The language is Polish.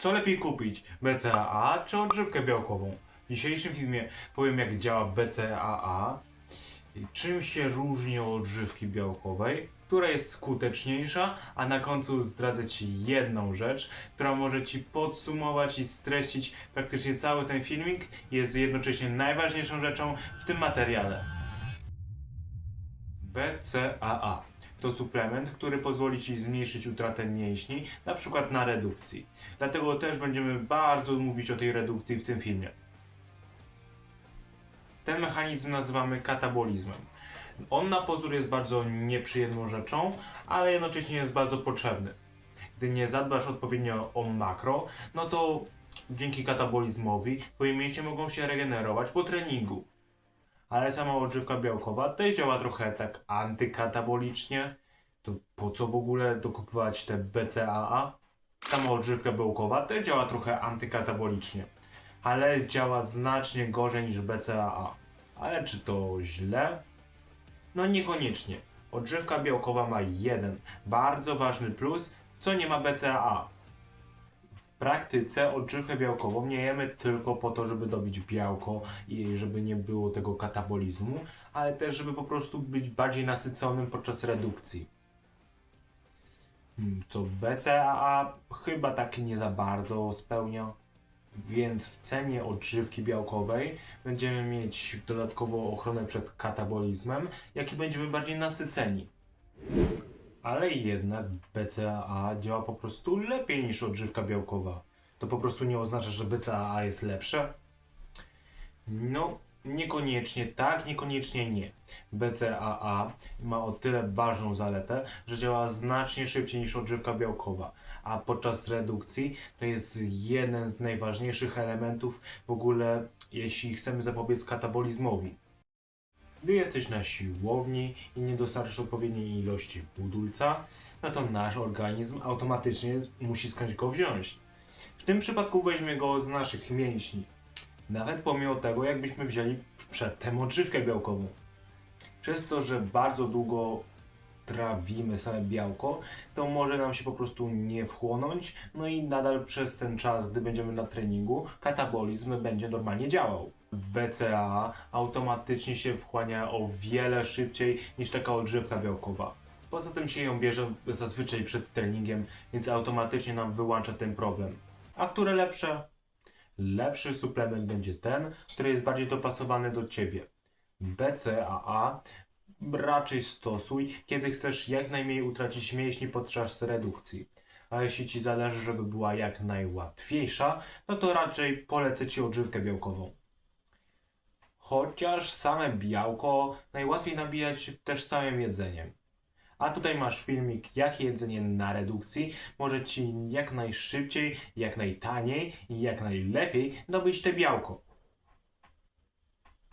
Co lepiej kupić? BCAA czy odżywkę białkową? W dzisiejszym filmie powiem jak działa BCAA, czym się różni od odżywki białkowej, która jest skuteczniejsza, a na końcu zdradzę Ci jedną rzecz, która może Ci podsumować i streścić praktycznie cały ten filmik jest jednocześnie najważniejszą rzeczą w tym materiale. BCAA to suplement, który pozwoli Ci zmniejszyć utratę mięśni, na przykład na redukcji. Dlatego też będziemy bardzo mówić o tej redukcji w tym filmie. Ten mechanizm nazywamy katabolizmem. On na pozór jest bardzo nieprzyjemną rzeczą, ale jednocześnie jest bardzo potrzebny. Gdy nie zadbasz odpowiednio o makro, no to dzięki katabolizmowi twoje mięśnie mogą się regenerować po treningu. Ale sama odżywka białkowa też działa trochę tak antykatabolicznie. To po co w ogóle dokupywać te BCAA? Sama odżywka białkowa też działa trochę antykatabolicznie, ale działa znacznie gorzej niż BCAA. Ale czy to źle? No niekoniecznie. Odżywka białkowa ma jeden bardzo ważny plus, co nie ma BCAA. Praktyce odżywkę białkową nie jemy tylko po to, żeby dobić białko i żeby nie było tego katabolizmu, ale też żeby po prostu być bardziej nasyconym podczas redukcji. Hmm, Co BCAA chyba tak nie za bardzo spełnia. Więc w cenie odżywki białkowej będziemy mieć dodatkowo ochronę przed katabolizmem, jak i będziemy bardziej nasyceni. Ale jednak BCAA działa po prostu lepiej niż odżywka białkowa. To po prostu nie oznacza, że BCAA jest lepsze? No, niekoniecznie tak, niekoniecznie nie. BCAA ma o tyle ważną zaletę, że działa znacznie szybciej niż odżywka białkowa, a podczas redukcji to jest jeden z najważniejszych elementów w ogóle, jeśli chcemy zapobiec katabolizmowi. Gdy jesteś na siłowni i nie dostarczysz odpowiedniej ilości budulca, no to nasz organizm automatycznie musi skądś go wziąć. W tym przypadku weźmie go z naszych mięśni. Nawet pomimo tego, jakbyśmy wzięli przedtem odżywkę białkową. Przez to, że bardzo długo trawimy same białko, to może nam się po prostu nie wchłonąć, no i nadal przez ten czas, gdy będziemy na treningu, katabolizm będzie normalnie działał. BCAA automatycznie się wchłania o wiele szybciej niż taka odżywka białkowa. Poza tym się ją bierze zazwyczaj przed treningiem, więc automatycznie nam wyłącza ten problem. A które lepsze? Lepszy suplement będzie ten, który jest bardziej dopasowany do Ciebie. BCAA raczej stosuj, kiedy chcesz jak najmniej utracić mięśni podczas redukcji. A jeśli Ci zależy, żeby była jak najłatwiejsza, no to raczej polecę Ci odżywkę białkową. Chociaż same białko najłatwiej nabijać też samym jedzeniem. A tutaj masz filmik, jak jedzenie na redukcji może Ci jak najszybciej, jak najtaniej i jak najlepiej dobyć te białko.